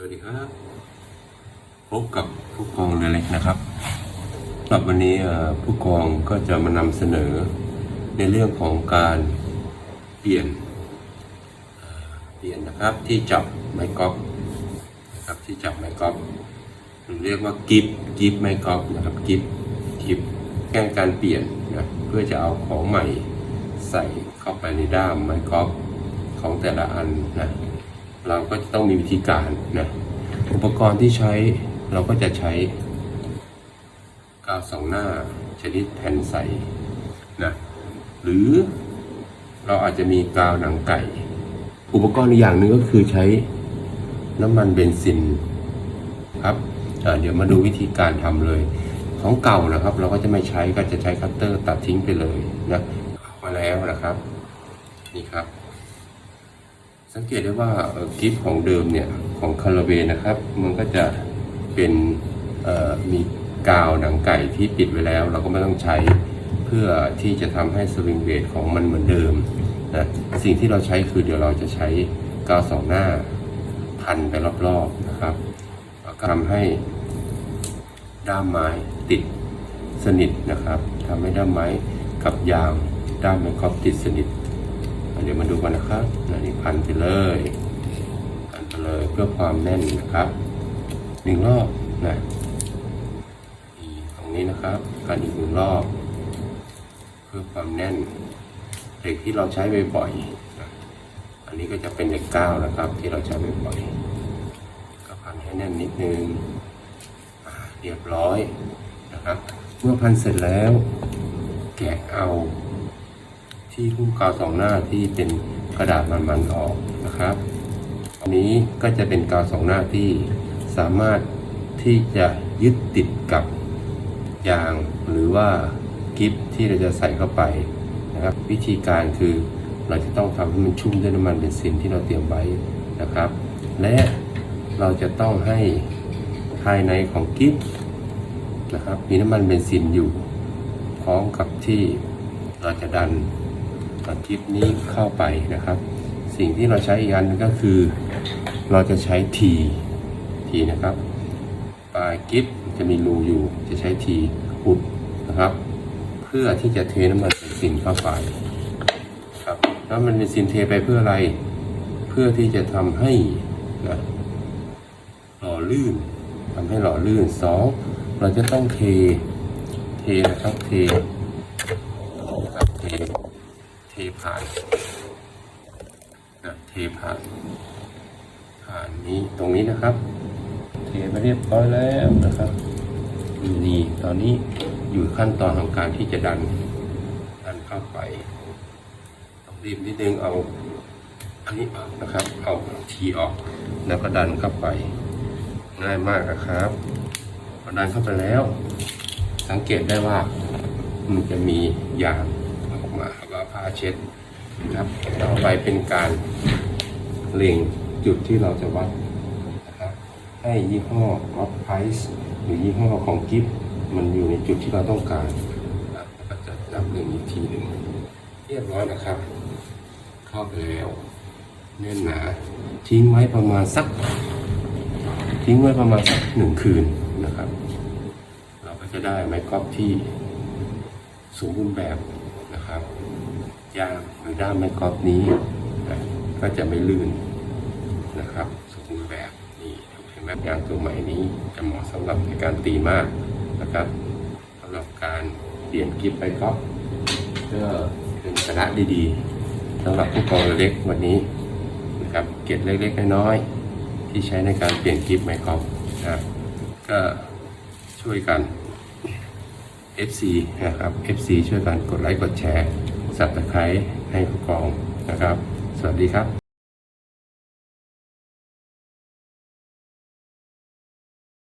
สวัสดีครับ พบกับผู้กองเรือเล็กนะครับสำหรับวันนี้ผู้กองก็จะมานำเสนอในเรื่องของการเปลี่ยนเปลี่ยนนะครับที่จับไม้กอล์ฟนะครับที่จับไม้กอล์ฟหรือเรียกว่ากิฟกิฟไม้กอล์ฟนะครับกิฟกิฟแก้การเปลี่ยนนะเพื่อจะเอาของใหม่ใส่เข้าไปในด้ามไม้กอล์ฟของแต่ละอันนะ เราก็จะต้องมีวิธีการนะอุปกรณ์ที่ใช้เราก็จะใช้กาวสองหน้าชนิดแผ่นใสนะหรือเราอาจจะมีกาวหนังไก่ อุปกรณ์อีกอย่างหนึ่งก็คือใช้น้ำมันเบนซินครับเดี๋ยวมาดูวิธีการทำเลย ของเก่านะครับ เราก็จะไม่ใช้ก็จะใช้คัตเตอร์ตัดทิ้งไปเลยนะเอามาแล้วนะครับ นี่ครับ สังเกตได้ว่ากิฟต์ของเดิมเนี่ยของคาราเบนะครับ มันก็จะเป็นมีกาวหนังไก่ที่ปิดไว้แล้ว เราก็ไม่ต้องใช้เพื่อที่จะทำให้สวิงเบดของมันเหมือนเดิมนะสิ่งที่เราใช้คือเดี๋ยวเราจะใช้กาวสองหน้าพันไปรอบๆนะครับแล้วก็ทำให้ด้ามไม้ติดสนิทนะครับทำให้ด้ามไม้กับยางด้ามไม้กอล์ฟติดสนิท เดี๋ยวมาดูกันนะครับอันนี้พันไปเลยพันไปเลยเพื่อความแน่นนะครับหนึ่งรอบนะตรงนี้นะครับพันอีกหนึ่งรอบ เพื่อความแน่นเหล็กที่เราใช้บ่อยๆอันนี้ก็จะเป็นเหล็กก้าวนะครับ ที่เราใช้บ่อยๆก็พันให้แน่นนิดนึงเรียบร้อยนะครับ เมื่อพันเสร็จแล้ว แกะเอา ที่หุ้มกาวสองหน้าที่เป็นกระดาษมันๆออกนะครับอันนี้ก็จะเป็นกาวสองหน้าที่สามารถที่จะยึดติดกับยางหรือว่ากิฟที่เราจะใส่เข้าไปนะครับ วิธีการคือเราจะต้องทำให้มันชุ่มด้วยน้ำมันเบนซินที่เราเตรียมไว้นะครับ และเราจะต้องให้ภายในของกิฟนะครับมีน้ำมันเบนซินอยู่พร้อมกับที่เราจะดัน ตัดคลิปนี้เข้าไปนะครับ สิ่งที่เราใช้อีกอันหนึงก็คือ เราจะใช้ทีทีนะครับปลายกิฟจะมีรูอยู่จะใช้ทีอุดนะครับ เพื่อที่จะเทน้ำมันเบนซินเข้าไปครับน้ำมันเบนซินเทไปเพื่ออะไร เพื่อที่จะทำให้นะหล่อลื่นทำให้หล่อลื่นสองเราจะต้องเทเทนะครับเทนะครับเท เท ผ่านนะเทผ่านผ่านนี้ตรงนี้นะครับ เทไปเรียบร้อยแล้วนะครับนี่ตอนนี้อยู่ขั้นตอนของการที่จะดันดันเข้าไปต้องรีบนิดนึงเอาอันนี้ออกนะครับ เอาทีออก แล้วก็ดันเข้าไป ง่ายมากนะครับพอดันเข้าไปแล้ว สังเกตได้ว่ามันจะมียาง ผ้าเช็ดนะครับต่อไปเป็นการเล็งจุดที่เราจะวัดนะครับให้ยี่ห้อออฟไพรส์หรือยี่ห้อของกิฟมันอยู่ในจุดที่เราต้องการนะครับก็จะจับเล็งอีกทีหนึ่งเรียบร้อยนะครับ เข้าไปแล้วแน่นหนาทิ้งไว้ประมาณสัก ทิ้งไว้ประมาณสักหนึ่งคืนนะครับ เราก็จะได้ไม้กอล์ฟที่สมบูรณ์แบบ นะครับยางหรือด้ามไม้กอล์ฟนี้นะก็จะไม่ลื่นนะครับสมบูรณ์แบบนี่เห็นไหมยางตัวใหม่นี้จะเหมาะสำหรับในการตีมากนะครับสำหรับการเปลี่ยนกิฟไม้กอล์ฟเพื่อเป็นชนะดีๆสำหรับผู้กองเล็กวันนี้นะครับเกร็ดเล็กๆน้อยๆที่ใช้ในการเปลี่ยนกิฟไม้กอล์ฟนะก็ช่วยกัน FC นะครับ FC ช่วยกันกดไลค์กดแชร์สับตะไคร้ให้ผู้กองนะครับ สวัสดีครับ